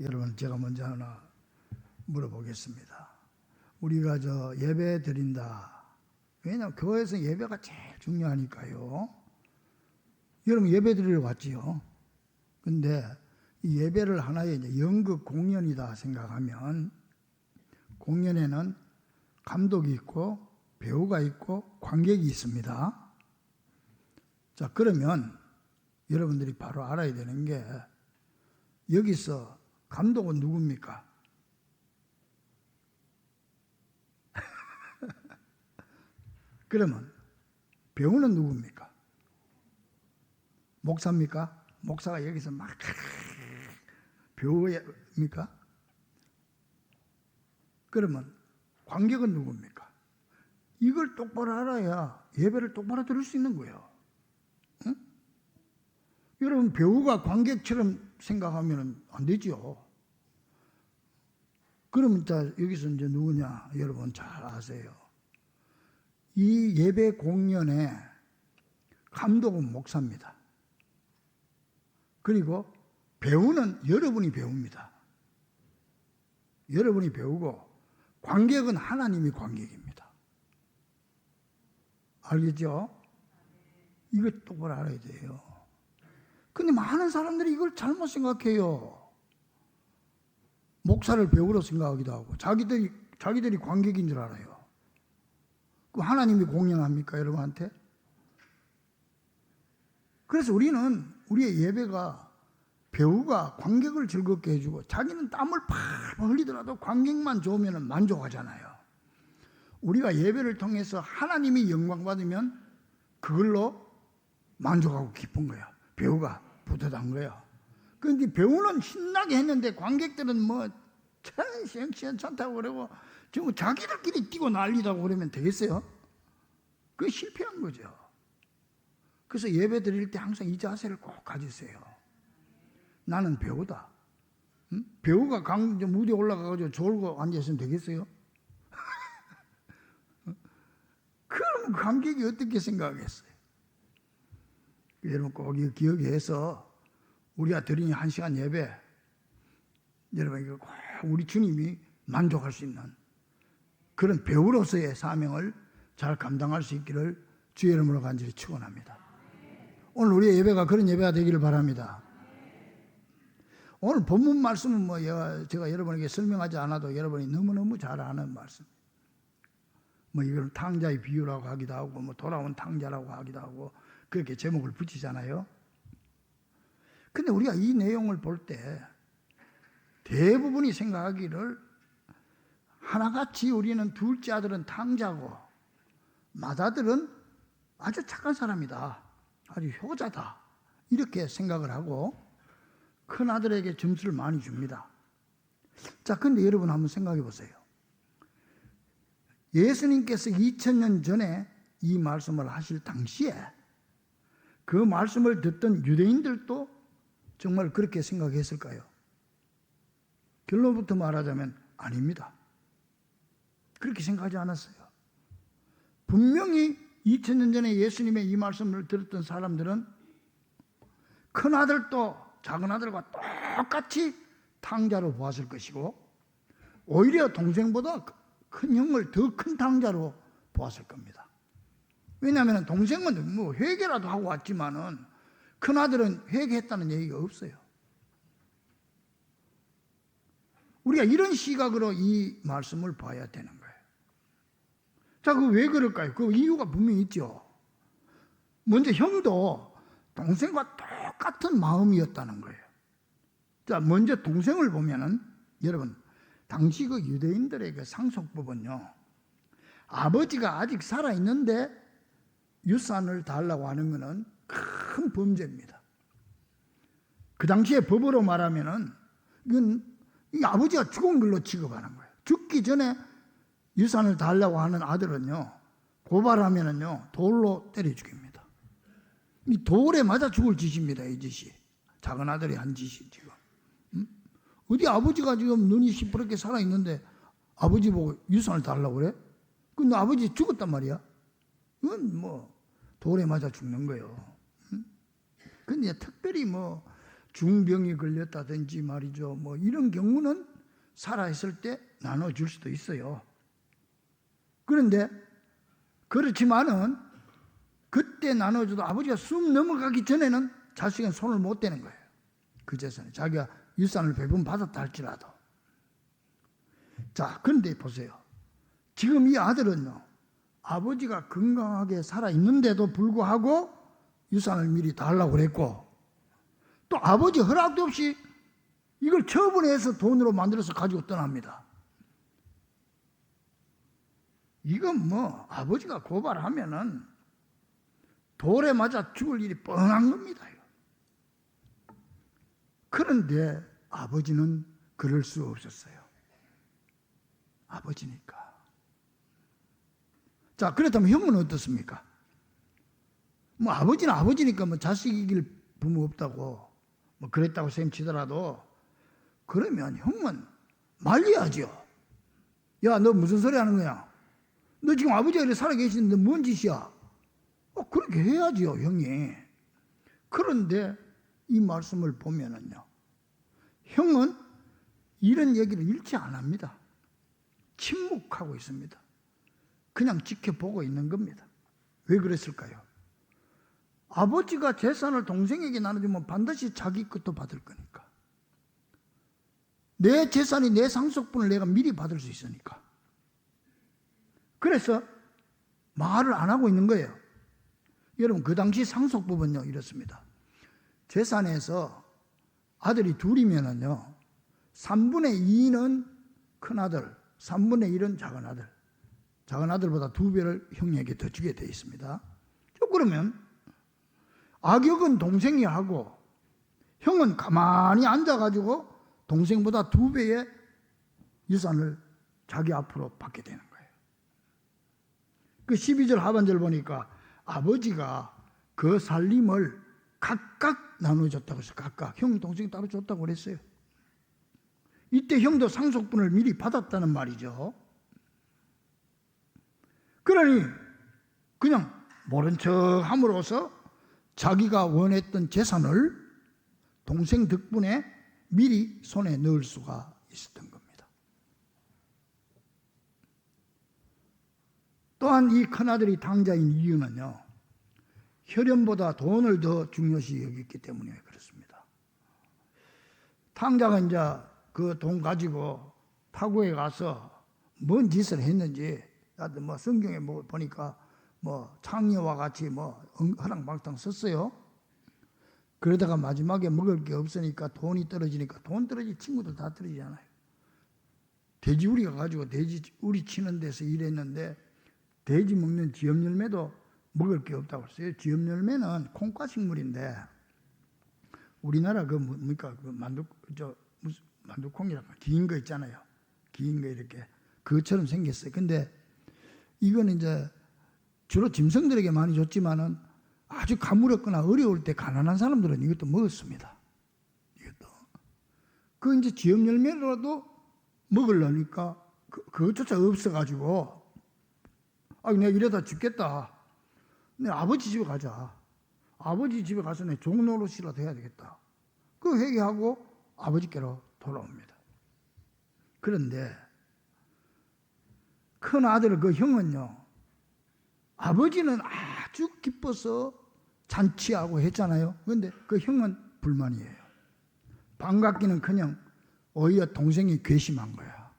여러분 제가 먼저 하나 물어보겠습니다. 우리가 저 예배 드린다. 왜냐하면 교회에서 예배가 제일 중요하니까요. 여러분 예배 드리러 왔지요. 근데 이 예배를 하나의 연극 공연이다 생각하면 공연에는 감독이 있고 배우가 있고 관객이 있습니다. 자, 그러면 여러분들이 바로 알아야 되는 게 여기서 감독은 누굽니까? 그러면 배우는 누굽니까? 목사입니까? 목사가 여기서 막 배우입니까? 그러면 관객은 누굽니까? 이걸 똑바로 알아야 예배를 똑바로 들을 수 있는 거예요. 응? 여러분 배우가 관객처럼 생각하면 안 되죠. 그러면 자 여기서 이제 누구냐 여러분 잘 아세요. 이 예배 공연의 감독은 목사입니다. 그리고 배우는 여러분이 배웁니다. 여러분이 배우고 관객은 하나님이 관객입니다. 알겠죠? 이거 똑바로 알아야 돼요. 근데 많은 사람들이 이걸 잘못 생각해요. 목사를 배우로 생각하기도 하고 자기들이 자기들이 관객인 줄 알아요. 그 하나님이 공연합니까 여러분한테? 그래서 우리는 우리의 예배가 배우가 관객을 즐겁게 해주고 자기는 땀을 팍 흘리더라도 관객만 좋으면 만족하잖아요. 우리가 예배를 통해서 하나님이 영광 받으면 그걸로 만족하고 기쁜 거야. 배우가 뿌듯한 거야. 그런데 배우는 신나게 했는데 관객들은 뭐 시원찮다고 그러고 지금 자기들끼리 뛰고 난리다고 그러면 되겠어요? 그게 실패한 거죠. 그래서 예배 드릴 때 항상 이 자세를 꼭 가지세요. 나는 배우다. 응? 배우가 강 무대 올라가가지고 졸고 앉아있으면 되겠어요? 그럼 관객이 어떻게 생각하겠어요? 여러분 꼭 이거 기억해서 우리가 드리는 한 시간 예배 여러분 이거 꼭 우리 주님이 만족할 수 있는 그런 배우로서의 사명을 잘 감당할 수 있기를 주의 이름으로 간절히 축원합니다. 오늘 우리의 예배가 그런 예배가 되기를 바랍니다. 오늘 본문 말씀은 뭐 제가 여러분에게 설명하지 않아도 여러분이 너무너무 잘 아는 말씀. 뭐 이걸 탕자의 비유라고 하기도 하고 뭐 돌아온 탕자라고 하기도 하고 그렇게 제목을 붙이잖아요. 근데 우리가 이 내용을 볼 때 대부분이 생각하기를 하나같이 우리는 둘째 아들은 탕자고 맏아들은 아주 착한 사람이다. 아주 효자다. 이렇게 생각을 하고 큰 아들에게 점수를 많이 줍니다. 자, 근데 여러분 한번 생각해 보세요. 예수님께서 2000년 전에 이 말씀을 하실 당시에 그 말씀을 듣던 유대인들도 정말 그렇게 생각했을까요? 결론부터 말하자면 아닙니다. 그렇게 생각하지 않았어요. 분명히 2000년 전에 예수님의 이 말씀을 들었던 사람들은 큰 아들도 작은 아들과 똑같이 탕자로 보았을 것이고 오히려 동생보다 큰 형을 더 큰 탕자로 보았을 겁니다. 왜냐하면 동생은 뭐 회개라도 하고 왔지만은 큰 아들은 회개했다는 얘기가 없어요. 우리가 이런 시각으로 이 말씀을 봐야 되는 거예요. 자, 그 왜 그럴까요? 그 이유가 분명히 있죠. 먼저 형도 동생과 똑같은 마음이었다는 거예요. 자, 먼저 동생을 보면은 여러분, 당시 그 유대인들의 그 상속법은요, 아버지가 아직 살아있는데 유산을 달라고 하는 것은 큰 범죄입니다. 그 당시에 법으로 말하면은 이건 이 아버지가 죽은 걸로 취급하는 거예요. 죽기 전에 유산을 달라고 하는 아들은요, 고발하면은요, 돌로 때려 죽입니다. 이 돌에 맞아 죽을 짓입니다, 이 짓이. 작은 아들이 한 짓이 지금. 음? 어디 아버지가 지금 눈이 시퍼렇게 살아 있는데 아버지 보고 유산을 달라고 그래? 근데 아버지 죽었단 말이야. 이건 뭐, 돌에 맞아 죽는 거예요. 음? 근데 특별히 뭐, 중병이 걸렸다든지 말이죠. 뭐 이런 경우는 살아있을 때 나눠줄 수도 있어요. 그런데 그렇지만은 그때 나눠줘도 아버지가 숨 넘어가기 전에는 자식은 손을 못 대는 거예요. 그 재산에 자기가 유산을 배분 받았다 할지라도. 자, 그런데 보세요. 지금 이 아들은요, 아버지가 건강하게 살아 있는데도 불구하고 유산을 미리 달라고 그랬고, 또 아버지 허락도 없이 이걸 처분해서 돈으로 만들어서 가지고 떠납니다. 이건 뭐 아버지가 고발하면은 돌에 맞아 죽을 일이 뻔한 겁니다. 그런데 아버지는 그럴 수 없었어요. 아버지니까. 자, 그렇다면 형은 어떻습니까? 뭐 아버지는 아버지니까 뭐 자식 이길 부모 없다고 뭐 그랬다고 셈 치더라도 그러면 형은 말려야죠. 야, 너 무슨 소리 하는 거야? 너 지금 아버지가 이렇게 살아 계시는데 뭔 짓이야? 어, 그렇게 해야지요, 형이. 그런데 이 말씀을 보면은요, 형은 이런 얘기를 잃지 안 합니다. 침묵하고 있습니다. 그냥 지켜보고 있는 겁니다. 왜 그랬을까요? 아버지가 재산을 동생에게 나눠주면 반드시 자기 것도 받을 거니까. 내 재산이 내 상속분을 내가 미리 받을 수 있으니까. 그래서 말을 안 하고 있는 거예요. 여러분, 그 당시 상속법은요, 이렇습니다. 재산에서 아들이 둘이면은요, 3분의 2는 큰 아들, 3분의 1은 작은 아들. 작은 아들보다 두 배를 형에게 더 주게 되어 있습니다. 또 그러면 악역은 동생이 하고 형은 가만히 앉아가지고 동생보다 두 배의 유산을 자기 앞으로 받게 되는 거예요. 그 12절 하반절 보니까 아버지가 그 살림을 각각 나눠줬다고 해서 각각 형 동생 따로 줬다고 그랬어요. 이때 형도 상속분을 미리 받았다는 말이죠. 그러니 그냥 모른 척 함으로써 자기가 원했던 재산을 동생 덕분에 미리 손에 넣을 수가 있었던 겁니다. 또한 이 큰아들이 당자인 이유는요, 혈연보다 돈을 더 중요시 여겼기 때문에 그렇습니다. 탕자가 이제 그 돈 가지고 타구에 가서 뭔 짓을 했는지, 나도 뭐 성경에 뭐 보니까 뭐 창녀와 같이 뭐 허랑방탕 썼어요. 그러다가 마지막에 먹을 게 없으니까 돈이 떨어지니까 돈 떨어지 친구들 다 떨어지잖아요. 돼지우리가 가지고 돼지우리 치는 데서 일했는데 돼지 먹는 지엽 열매도 먹을 게 없다고 했어요. 지엽 열매는 콩과 식물인데 우리나라 그 뭡니까 그 만두 저 무슨 만두콩이라고 긴 거 있잖아요. 긴 거 이렇게 그것처럼 생겼어요. 근데 이거는 이제 주로 짐승들에게 많이 줬지만은 아주 가물었거나 어려울 때 가난한 사람들은 이것도 먹었습니다. 이것도. 그 이제 지역 열매라도 먹으려니까 그, 그것조차 없어가지고 아, 내가 이러다 죽겠다. 내 아버지 집에 가자. 아버지 집에 가서 내 종노릇이라도 해야 되겠다. 그 회개하고 아버지께로 돌아옵니다. 그런데 큰 아들 그 형은요, 아버지는 아주 기뻐서 잔치하고 했잖아요. 그런데 그 형은 불만이에요. 반갑기는 그냥 오히려 동생이 괘씸한 거야.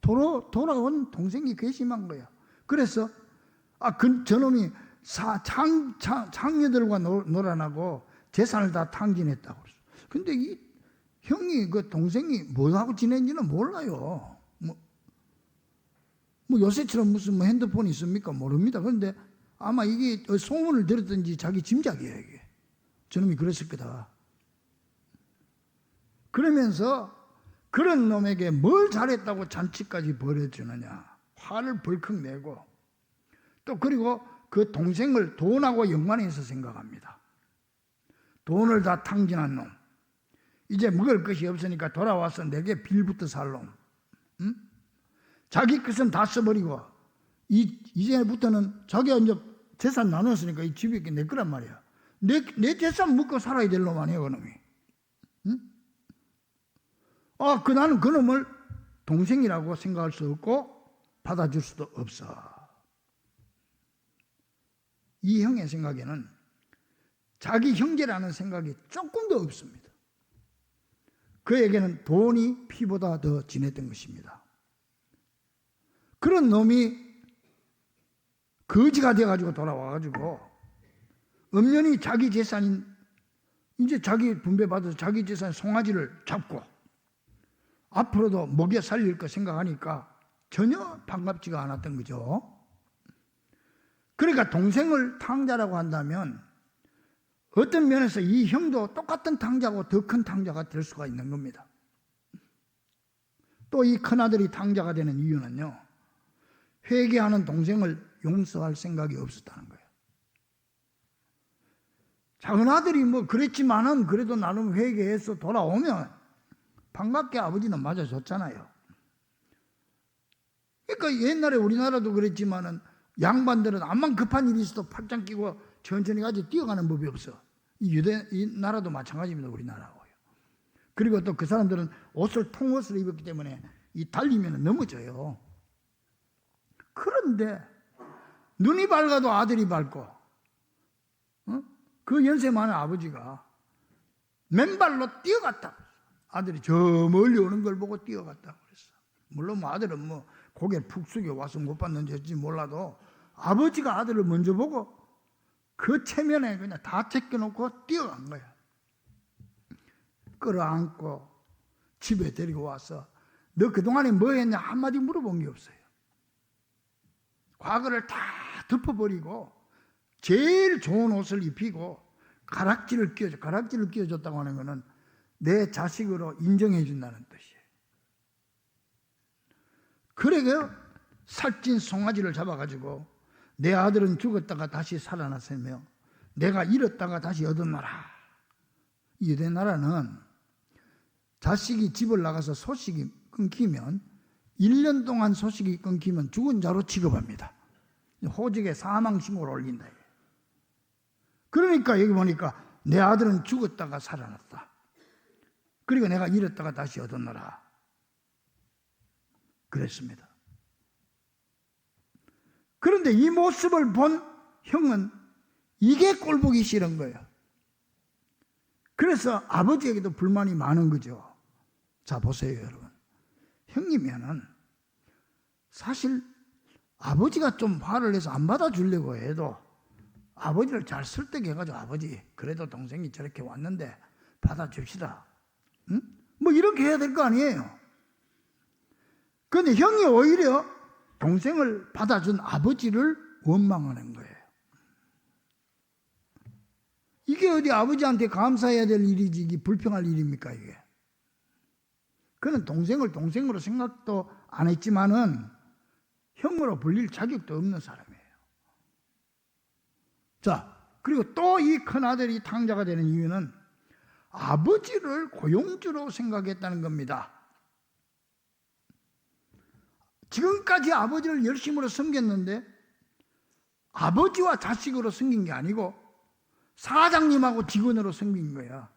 돌아, 돌아온 동생이 괘씸한 거야. 그래서 아, 그 저놈이 사, 창, 창, 창녀들과 놀아나고 재산을 다 탕진했다고 그랬어. 근데 이 형이 그 동생이 뭐하고 지낸지는 몰라요. 뭐, 뭐 요새처럼 무슨 뭐 핸드폰이 있습니까? 모릅니다. 그런데 아마 이게 소문을 들었든지 자기 짐작이에요, 이게. 저놈이 그랬을 거다. 그러면서 그런 놈에게 뭘 잘했다고 잔치까지 벌여주느냐. 화를 벌컥 내고 또 그리고 그 동생을 돈하고 연관해서 생각합니다. 돈을 다 탕진한 놈. 이제 먹을 것이 없으니까 돌아와서 내게 빌부터 살 놈. 응? 자기 것은 다 써버리고 이, 이제부터는 자기가 이제 재산 나눴으니까 이 집이 내 거란 말이야. 내, 내 재산 먹고 살아야 될 놈 아니야, 그 놈이. 아, 그 나는 그 놈을 동생이라고 생각할 수 없고 받아줄 수도 없어. 이 형의 생각에는 자기 형제라는 생각이 조금도 없습니다. 그에게는 돈이 피보다 더 진했던 것입니다. 그런 놈이 거지가 돼가지고 돌아와가지고 엄연히 자기 재산인 이제 자기 분배받아서 자기 재산 송아지를 잡고 앞으로도 먹여 살릴 거 생각하니까 전혀 반갑지가 않았던 거죠. 그러니까 동생을 탕자라고 한다면 어떤 면에서 이 형도 똑같은 탕자고 더 큰 탕자가 될 수가 있는 겁니다. 또 이 큰아들이 탕자가 되는 이유는요. 회개하는 동생을 용서할 생각이 없었다는 거예요. 작은 아들이 뭐 그랬지만은 그래도 나름 회개해서 돌아오면 반갑게 아버지는 맞아줬잖아요. 그러니까 옛날에 우리나라도 그랬지만은 양반들은 암만 급한 일이 있어도 팔짱 끼고 천천히 가지 뛰어가는 법이 없어. 이 유대 이 나라도 마찬가지입니다. 우리나라하고요. 그리고 또 그 사람들은 옷을 통옷을 입었기 때문에 이 달리면 넘어져요. 그런데 눈이 밝아도 아들이 밝고 어? 그 연세 많은 아버지가 맨발로 뛰어갔다. 아들이 저 멀리 오는 걸 보고 뛰어갔다 그랬어. 물론 뭐 아들은 뭐 고개를 푹 숙여 와서 못 봤는지 몰라도 아버지가 아들을 먼저 보고 그 체면에 그냥 다 제껴놓고 뛰어간 거야. 끌어안고 집에 데리고 와서 너 그동안에 뭐 했냐 한마디 물어본 게 없어요. 과거를 다 덮어버리고 제일 좋은 옷을 입히고 가락지를 끼워줘. 가락지를 끼워줬다고 하는 것은 내 자식으로 인정해 준다는 뜻이에요. 그러게 살찐 송아지를 잡아가지고 내 아들은 죽었다가 다시 살아났으며 내가 잃었다가 다시 얻었노라. 이 유대 나라는 자식이 집을 나가서 소식이 끊기면 1년 동안 소식이 끊기면 죽은 자로 취급합니다. 호직에 사망신고를 올린다. 그러니까 여기 보니까 내 아들은 죽었다가 살아났다. 그리고 내가 잃었다가 다시 얻었노라. 그랬습니다. 그런데 이 모습을 본 형은 이게 꼴보기 싫은 거예요. 그래서 아버지에게도 불만이 많은 거죠. 자, 보세요, 여러분. 형님이면은 사실 아버지가 좀 화를 내서 안 받아주려고 해도 아버지를 잘 설득해 가지고 아버지, 그래도 동생이 저렇게 왔는데 받아줍시다. 응? 뭐 이렇게 해야 될 거 아니에요. 근데 형이 오히려 동생을 받아준 아버지를 원망하는 거예요. 이게 어디 아버지한테 감사해야 될 일이지 불평할 일입니까 이게? 그는 동생을 동생으로 생각도 안 했지만은 형으로 불릴 자격도 없는 사람이에요. 자, 그리고 또 이 큰아들이 탕자가 되는 이유는 아버지를 고용주로 생각했다는 겁니다. 지금까지 아버지를 열심으로 섬겼는데 아버지와 자식으로 섬긴 게 아니고 사장님하고 직원으로 섬긴 거야.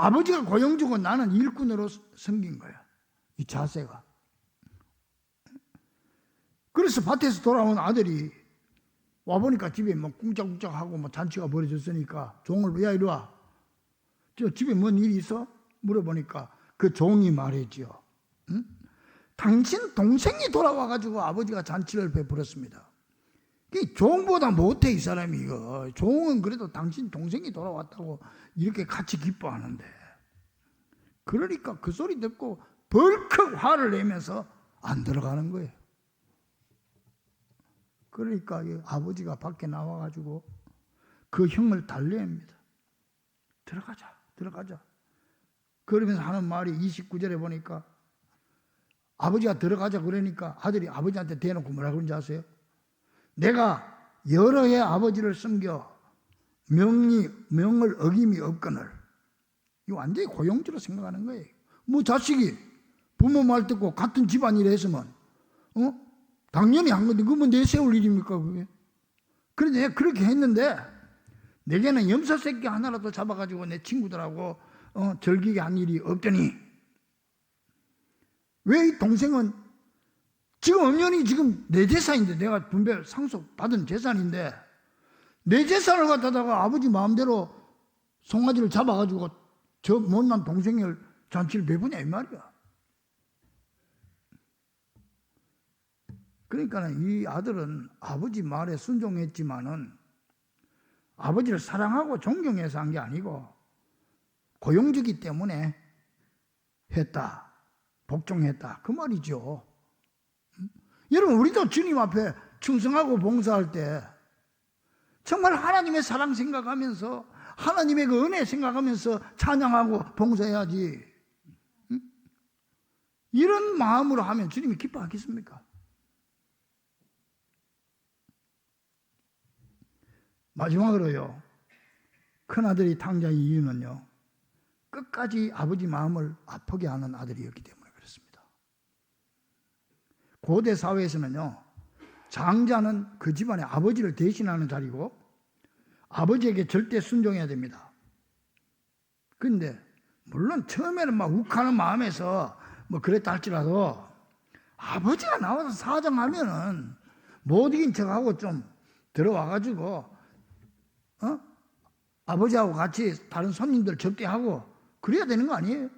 아버지가 고용 주고 나는 일꾼으로 섬긴 거야. 이 자세가. 그래서 밭에서 돌아온 아들이 와보니까 집에 뭐 꿍짝꿍짝하고 뭐 잔치가 벌어졌으니까 종을 야 이리 와. 저 집에 뭔 일이 있어? 물어보니까 그 종이 말했지요. 응? 당신 동생이 돌아와가지고 아버지가 잔치를 베풀었습니다. 이 종보다 못해 이 사람이 이거. 종은 그래도 당신 동생이 돌아왔다고 이렇게 같이 기뻐하는데. 그러니까 그 소리 듣고 벌컥 화를 내면서 안 들어가는 거예요. 그러니까 아버지가 밖에 나와가지고 그 형을 달래합니다. 들어가자, 들어가자. 그러면서 하는 말이 29절에 보니까 아버지가 들어가자 그러니까 아들이 아버지한테 대놓고 뭐라 그런지 아세요? 내가 여러 해 아버지를 섬겨 명이, 명을 어김이 없거늘. 이 완전히 고용주로 생각하는 거예요. 뭐 자식이 부모 말 듣고 같은 집안일에 했으면, 어? 당연히 한 건데, 그러면 내 세울 일입니까, 그게? 그런데 내가 그렇게 했는데, 내게는 염소 새끼 하나라도 잡아가지고 내 친구들하고, 어, 즐기게 한 일이 없더니, 왜 이 동생은 지금 엄연히 지금 내 재산인데 내가 분배 상속 받은 재산인데 내 재산을 갖다가 아버지 마음대로 송아지를 잡아가지고 저 못난 동생을 잔치를 배부냐 이 말이야. 그러니까 이 아들은 아버지 말에 순종했지만은 아버지를 사랑하고 존경해서 한 게 아니고 고용주기 때문에 했다. 복종했다. 그 말이죠. 음? 여러분, 우리도 주님 앞에 충성하고 봉사할 때 정말 하나님의 사랑 생각하면서 하나님의 그 은혜 생각하면서 찬양하고 봉사해야지. 음? 이런 마음으로 하면 주님이 기뻐하겠습니까? 마지막으로요. 큰아들이 탕자의 이유는요. 끝까지 아버지 마음을 아프게 하는 아들이었기 때문에. 고대 사회에서는요. 장자는 그 집안의 아버지를 대신하는 자리고 아버지에게 절대 순종해야 됩니다. 근데 물론 처음에는 막 욱하는 마음에서 뭐 그랬다 할지라도 아버지가 나와서 사정하면은 못 이긴 척하고 좀 들어와가지고 어? 아버지하고 같이 다른 손님들 접대하고 그래야 되는 거 아니에요?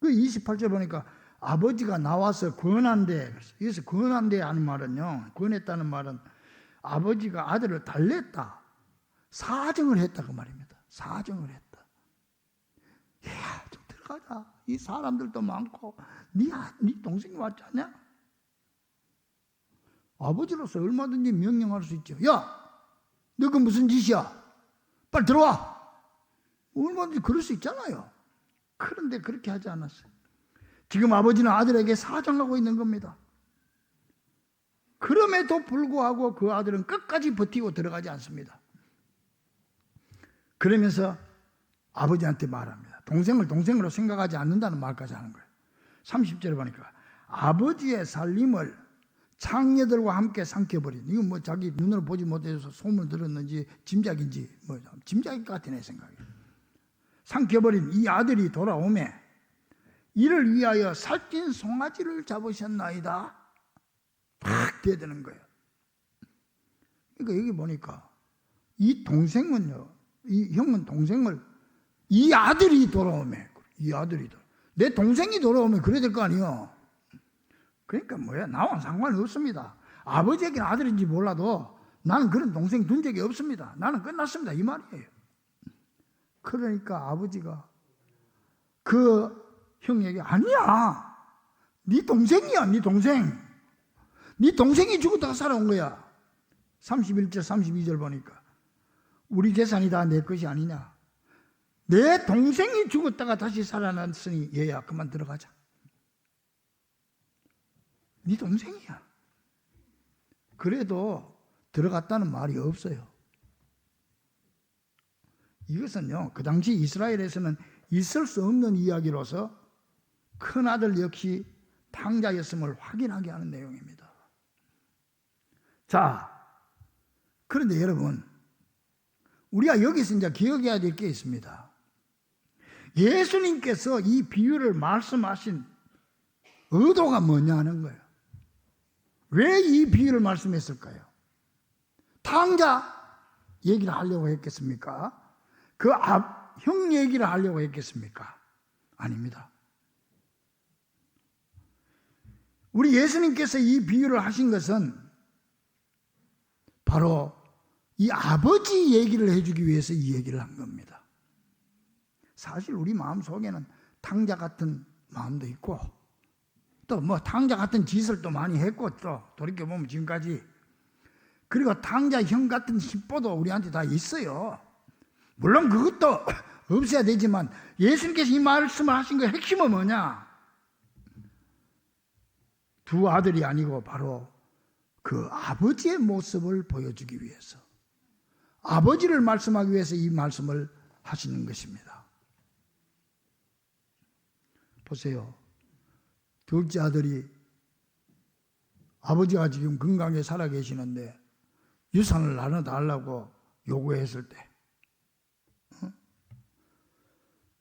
그 28절 보니까 아버지가 나와서 권한대 여기서 권한대 하는 말은요 권했다는 말은 아버지가 아들을 달랬다 사정을 했다 그 말입니다 사정을 했다 야 좀 들어가자 이 사람들도 많고 네, 아- 네 동생이 왔지 않냐? 아버지로서 얼마든지 명령할 수 있죠 야 너 그 무슨 짓이야? 빨리 들어와. 얼마든지 그럴 수 있잖아요. 그런데 그렇게 하지 않았어요. 지금 아버지는 아들에게 사정하고 있는 겁니다. 그럼에도 불구하고 그 아들은 끝까지 버티고 들어가지 않습니다. 그러면서 아버지한테 말합니다. 동생을 동생으로 생각하지 않는다는 말까지 하는 거예요. 30절에 보니까 아버지의 살림을 창녀들과 함께 삼켜버린 이건 뭐 자기 눈으로 보지 못해서 소문 들었는지 짐작인지 뭐 짐작일 것 같은 애 생각이 삼켜버린 이 아들이 돌아오매 이를 위하여 살찐 송아지를 잡으셨나이다 팍 대드는 거예요 그러니까 여기 보니까 이 동생은요 이 형은 동생을 이 아들이 돌아오매 이 아들이 돌아 내 동생이 돌아오면 그래야 될 거 아니에요 그러니까 뭐야 나와 상관이 없습니다. 아버지에게는 아들인지 몰라도 나는 그런 동생 둔 적이 없습니다. 나는 끝났습니다. 이 말이에요. 그러니까 아버지가 그 형에게 아니야. 네 동생이야. 네 동생. 네 동생이 죽었다가 살아온 거야. 31절 32절 보니까 우리 재산이 다 내 것이 아니냐. 내 동생이 죽었다가 다시 살아났으니 얘야 그만 들어가자. 네 동생이야. 그래도 들어갔다는 말이 없어요. 이것은요, 그 당시 이스라엘에서는 있을 수 없는 이야기로서 큰 아들 역시 탕자였음을 확인하게 하는 내용입니다. 자, 그런데 여러분, 우리가 여기서 이제 기억해야 될 게 있습니다. 예수님께서 이 비유를 말씀하신 의도가 뭐냐 하는 거예요. 왜 이 비유를 말씀했을까요? 탕자 얘기를 하려고 했겠습니까? 그 앞, 형 얘기를 하려고 했겠습니까? 아닙니다. 우리 예수님께서 이 비유를 하신 것은 바로 이 아버지 얘기를 해주기 위해서 이 얘기를 한 겁니다. 사실 우리 마음 속에는 탕자 같은 마음도 있고 또 뭐 탕자 같은 짓을 또 많이 했고 또 돌이켜보면 지금까지 그리고 탕자 형 같은 심보도 우리한테 다 있어요. 물론 그것도 없어야 되지만 예수님께서 이 말씀을 하신 그 핵심은 뭐냐? 두 아들이 아니고 바로 그 아버지의 모습을 보여주기 위해서 아버지를 말씀하기 위해서 이 말씀을 하시는 것입니다. 보세요. 둘째 아들이 아버지가 지금 건강에 살아 계시는데 유산을 나눠 달라고 요구했을 때, 어?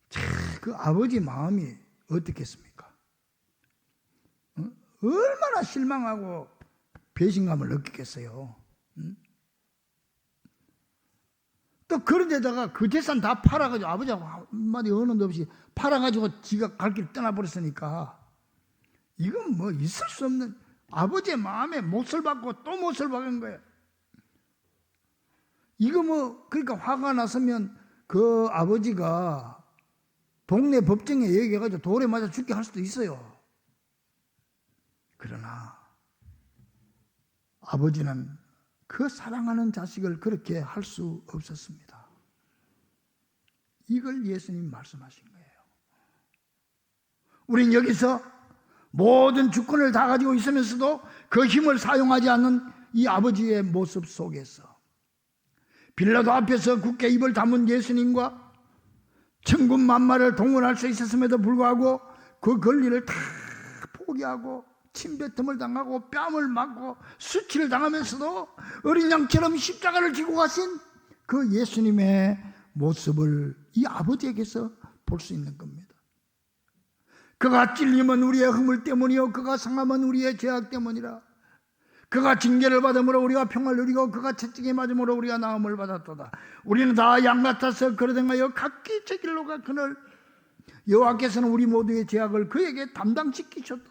참, 그 아버지 마음이 어떻겠습니까? 얼마나 실망하고 배신감을 느끼겠어요. 응? 또 그런 데다가 그 재산 다 팔아가지고 아버지하고 한마디 언어도 없이 팔아가지고 지가 갈 길 떠나버렸으니까 이건 뭐 있을 수 없는 아버지의 마음에 몫을 받고 또 몫을 받은 거예요. 이거 뭐 그러니까 화가 났으면 그 아버지가 동네 법정에 얘기해가지고 돌에 맞아 죽게 할 수도 있어요. 그러나 아버지는 그 사랑하는 자식을 그렇게 할 수 없었습니다. 이걸 예수님 말씀하신 거예요. 우린 여기서 모든 주권을 다 가지고 있으면서도 그 힘을 사용하지 않는 이 아버지의 모습 속에서 빌라도 앞에서 굳게 입을 다문 예수님과 천군 만마를 동원할 수 있었음에도 불구하고 그 권리를 다 포기하고 침뱉음을 당하고 뺨을 맞고 수치를 당하면서도 어린 양처럼 십자가를 지고 가신 그 예수님의 모습을 이 아버지에게서 볼 수 있는 겁니다. 그가 찔림은 우리의 허물 때문이요 그가 상함은 우리의 죄악 때문이라. 그가 징계를 받음으로 우리가 평화를 누리고 그가 채찍에 맞음으로 우리가 나음을 받았도다. 우리는 다 양 같아서 그러댕하여 각기 제 길로 가 그늘 여호와께서는 우리 모두의 죄악을 그에게 담당시키셨도다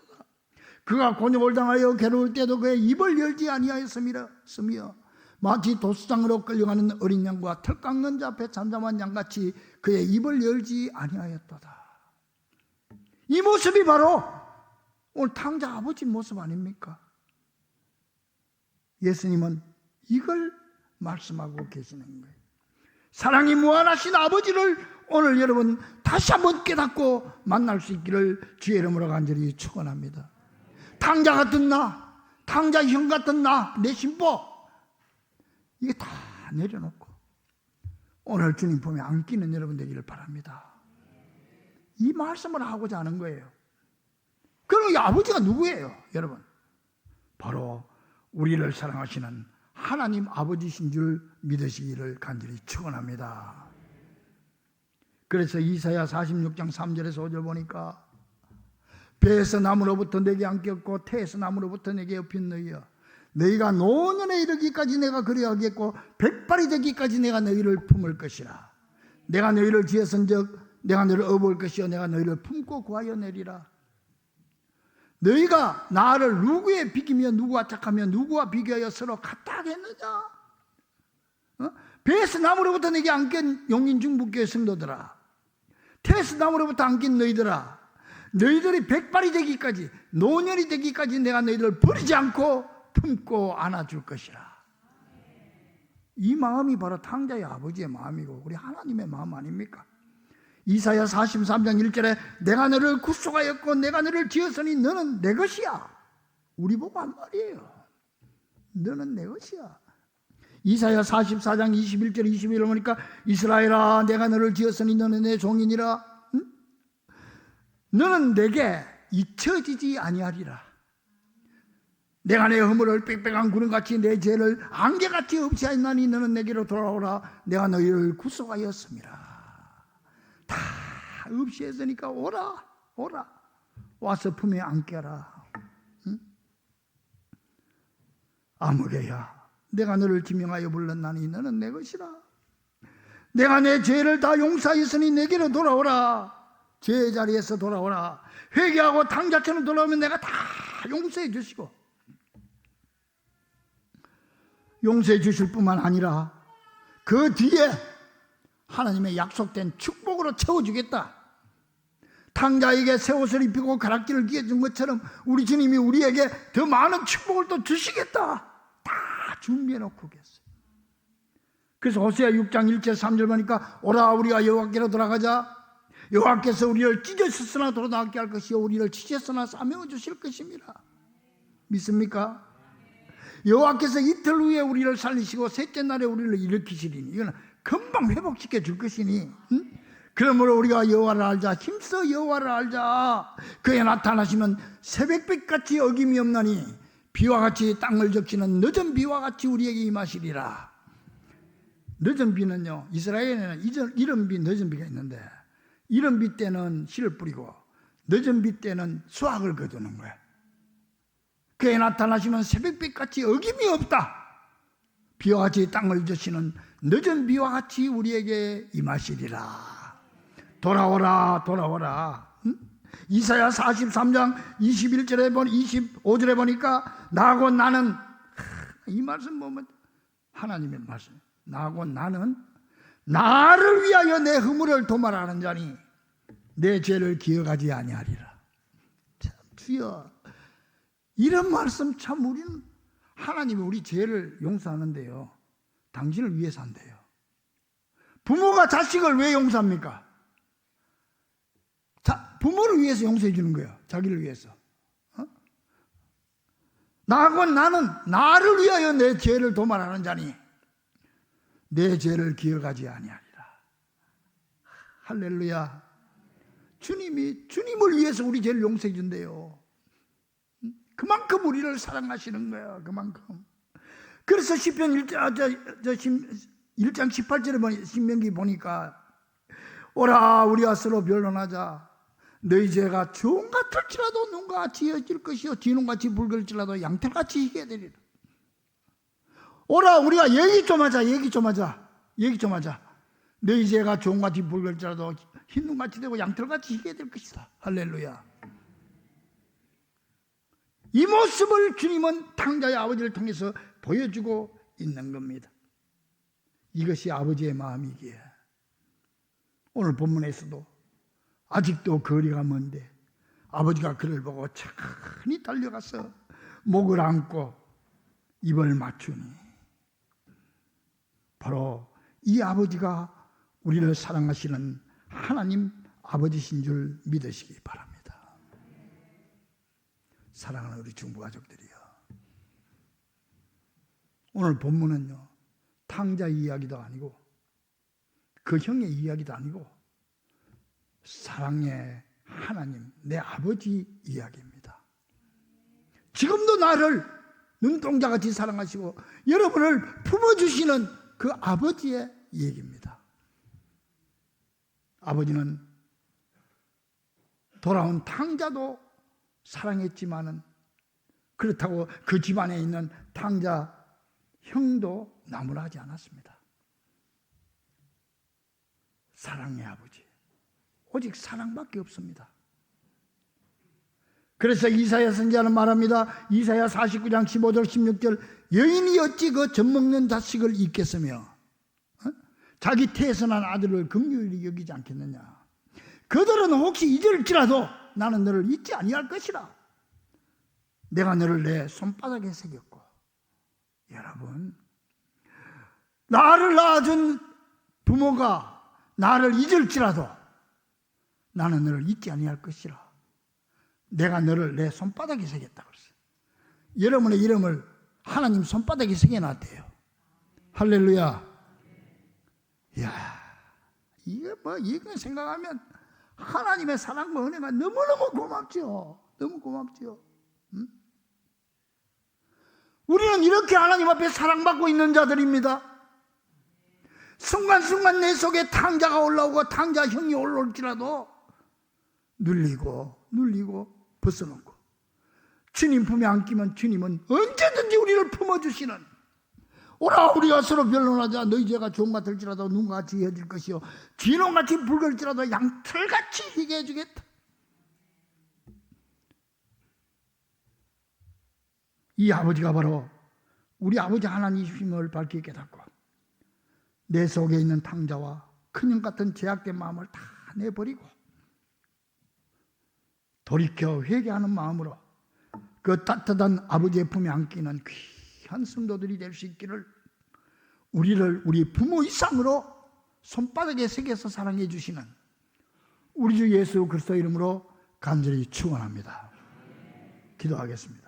그가 곤욕을 당하여 괴로울 때도 그의 입을 열지 아니하였으며 마치 도수장으로 끌려가는 어린 양과 털 깎는 자 앞에 잠잠한 양같이 그의 입을 열지 아니하였도다 이 모습이 바로 오늘 탕자 아버지 모습 아닙니까? 예수님은 이걸 말씀하고 계시는 거예요. 사랑이 무한하신 아버지를 오늘 여러분 다시 한번 깨닫고 만날 수 있기를 주의 이름으로 간절히 축원합니다. 탕자 같은 나, 탕자 형 같은 나, 내 신보 이게 다 내려놓고 오늘 주님 보면 안기는 여러분 되기를 바랍니다. 이 말씀을 하고자 하는 거예요. 그럼 이 아버지가 누구예요, 여러분? 바로 우리를 사랑하시는 하나님 아버지신 줄 믿으시기를 간절히 축원합니다. 그래서 이사야 46장 3절에서 5절 보니까 배에서 나무로부터 내게 안겼고 태에서 나무로부터 내게 엎인 너희여. 너희가 노년에 이르기까지 내가 그리하겠고 백발이 되기까지 내가 너희를 품을 것이라. 내가 너희를 지어선적 내가 너희를 업을 것이요 내가 너희를 품고 구하여 내리라. 너희가 나를 누구에 비기며 누구와 착하며 누구와 비교하여 서로 같다 하겠느냐? 어? 배에서 나무로부터 내게 안긴 용인 중북교의 성도들아. 태에서 나무로부터 안긴 너희들아 너희들이 백발이 되기까지 노년이 되기까지 내가 너희들을 버리지 않고 품고 안아줄 것이라 이 마음이 바로 탕자의 아버지의 마음이고 우리 하나님의 마음 아닙니까? 이사야 43장 1절에 내가 너를 구속하였고 내가 너를 지었으니 너는 내 것이야. 우리 보고 한 말이에요. 너는 내 것이야. 이사야 44장 21절 21절 보니까 이스라엘아 내가 너를 지었으니 너는 내 종이니라. 응? 너는 내게 잊혀지지 아니하리라. 내가 내 허물을 빽빽한 구름같이 내 죄를 안개같이 없이하였나니 너는 내게로 돌아오라. 내가 너희를 구속하였습니다. 다 없이 했으니까 오라 오라 와서 품에 안겨라 응? 아무개야 내가 너를 지명하여 불렀나니 너는 내 것이라 내가 내 죄를 다 용서하였으니 내게로 돌아오라 죄의 자리에서 돌아오라 회개하고 당자처럼 돌아오면 내가 다 용서해 주시고 용서해 주실 뿐만 아니라 그 뒤에 하나님의 약속된 축복으로 채워주겠다. 탕자에게 새 옷을 입히고 가락지를 끼워 준 것처럼 우리 주님이 우리에게 더 많은 축복을 또 주시겠다. 다 준비해 놓고 계세요. 그래서 호세아 6장 1절 3절 보니까 오라 우리가 여호와께로 돌아가자. 여호와께서 우리를 찢으셨으나 돌아나게 할 것이요 우리를 찢었으나 싸매어 주실 것입니다. 믿습니까? 여호와께서 이틀 후에 우리를 살리시고 셋째 날에 우리를 일으키시리니 이거는 금방 회복시켜 줄 것이니 응? 그러므로 우리가 여호와를 알자 힘써 여호와를 알자 그에 나타나시면 새벽빛같이 어김이 없나니 비와 같이 땅을 적시는 늦은 비와 같이 우리에게 임하시리라 늦은 비는요 이스라엘에는 이른 비 늦은 비가 있는데 비 때는 씨를 뿌리고 늦은 비 때는 수확을 거두는 거야 그에 나타나시면 새벽빛같이 어김이 없다. 비와 같이 땅을 젖시는 늦은 비와 같이 우리에게 임하시리라. 돌아오라, 돌아오라. 응? 이사야 43장 21절에 보니 25절에 보니까 나하고 나는 이 말씀 보면 하나님의 말씀. 나하고 나는 나를 위하여 내 허물을 도말하는 자니 내 죄를 기억하지 아니하리라. 참 주여 이런 말씀 참 우리는 하나님이 우리 죄를 용서하는데요. 당신을 위해서 한대요. 부모가 자식을 왜 용서합니까? 자, 부모를 위해서 용서해 주는 거예요. 자기를 위해서. 어? 나하고 나는 나를 위하여 내 죄를 도말하는 자니 내 죄를 기억하지 아니하리라. 할렐루야. 주님이 주님을 위해서 우리 죄를 용서해 준대요. 그만큼 우리를 사랑하시는 거야. 그만큼. 그래서 시편 1장, 저, 저, 1장 18절에 보니, 신명기 보니까 오라 우리와 서로 변론하자. 너희 죄가 좋은 같을지라도 눈과 같이 헤어질 것이요 진홍같이 붉을지라도 양털같이 희게 되리라. 오라 우리가 얘기 좀 하자 얘기 좀 하자 얘기 좀 하자 너희 죄가 좋은 같이 붉을지라도 흰 눈같이 되고 양털같이 희게 될 것이다. 할렐루야. 이 모습을 주님은 탕자의 아버지를 통해서 보여주고 있는 겁니다. 이것이 아버지의 마음이기에 오늘 본문에서도 아직도 거리가 먼데 아버지가 그를 보고 천천히 달려가서 목을 안고 입을 맞추니 바로 이 아버지가 우리를 사랑하시는 하나님 아버지신 줄 믿으시기 바랍니다. 사랑하는 우리 중부 가족들이요. 오늘 본문은요, 탕자 이야기도 아니고, 그 형의 이야기도 아니고, 사랑의 하나님, 내 아버지 이야기입니다. 지금도 나를 눈동자같이 사랑하시고, 여러분을 품어주시는 그 아버지의 얘기입니다. 아버지는 돌아온 탕자도 사랑했지만은 그렇다고 그 집안에 있는 탕자 형도 나무라지 않았습니다. 사랑의 아버지. 오직 사랑밖에 없습니다. 그래서 이사야 선지자는 말합니다. 이사야 49장 15절 16절 여인이 어찌 그 젖먹는 자식을 잊겠으며 어? 자기 태어난 아들을 긍휼히 여기지 않겠느냐. 그들은 혹시 잊을지라도 나는 너를 잊지 아니할 것이라. 내가 너를 내 손바닥에 새겼고 여러분 나를 낳아준 부모가 나를 잊을지라도 나는 너를 잊지 아니할 것이라. 내가 너를 내 손바닥에 새겼다 그랬어요. 여러분의 이름을 하나님 손바닥에 새겨놨대요. 할렐루야. 야, 이게 뭐 이거 생각하면 하나님의 사랑과 은혜가 너무너무 고맙죠. 너무 고맙죠. 응? 우리는 이렇게 하나님 앞에 사랑받고 있는 자들입니다. 순간순간 내 속에 탕자가 올라오고 탕자 형이 올라올지라도 눌리고 눌리고 벗어놓고 주님 품에 안기면 주님은 언제든지 우리를 품어주시는 오라 우리가 서로 변론하자. 너희 죄가 좋은 같을지라도 눈같이 헤어질 것이요. 진홍같이 붉을지라도 양털같이 희게 해주겠다. 이 아버지가 바로 우리 아버지 하나님임을 밝히 깨닫고 내 속에 있는 탕자와 큰형 같은 제약된 마음을 다 내버리고 돌이켜 회개하는 마음으로 그 따뜻한 아버지의 품에 안기는 귀한 성도들이 될 수 있기를 우리를 우리 부모 이상으로 손바닥에 새겨서 사랑해 주시는 우리 주 예수 그리스도 이름으로 간절히 축원합니다. 기도하겠습니다.